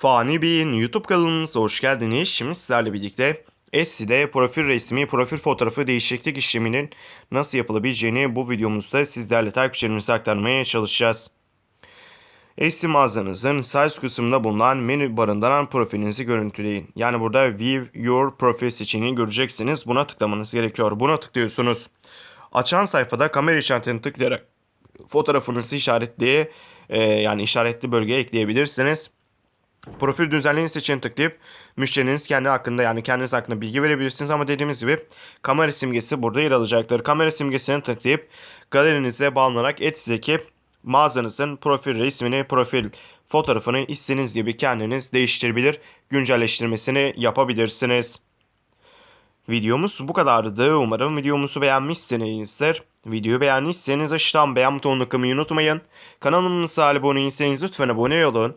Fani Bey'in YouTube kanalımıza hoş geldiniz. Şimdi sizlerle birlikte Etsy'de profil resmi, profil fotoğrafı değişiklik işleminin nasıl yapılabileceğini bu videomuzda sizlerle takipçilerimize aktarmaya çalışacağız. Etsy mağazanızın üst kısmında bulunan menü barındıran profilinizi görüntüleyin. Yani burada View Your Profile seçeneğini göreceksiniz. Buna tıklamanız gerekiyor. Buna tıklıyorsunuz. Açan sayfada kamera işaretini tıklayarak fotoğrafınızı işaretli e, yani işaretli bölgeye ekleyebilirsiniz. Profil düzenleyin seçeneğini tıklayıp müşteriniz kendi hakkında yani kendiniz hakkında bilgi verebilirsiniz ama dediğimiz gibi kamera simgesi burada yer alacaktır. Kamera simgesini tıklayıp galerinize bağlanarak Etsy'deki mağazanızın profil resmini, profil fotoğrafını istediğiniz gibi kendiniz değiştirebilir, güncelleştirmesini yapabilirsiniz. Videomuz bu kadardı. Umarım videomuzu beğenmişsinizdir. Videoyu beğendiyseniz aşağıdan beğen butonuna tıklamayı unutmayın. Kanalımıza abone değilseniz lütfen abone olun.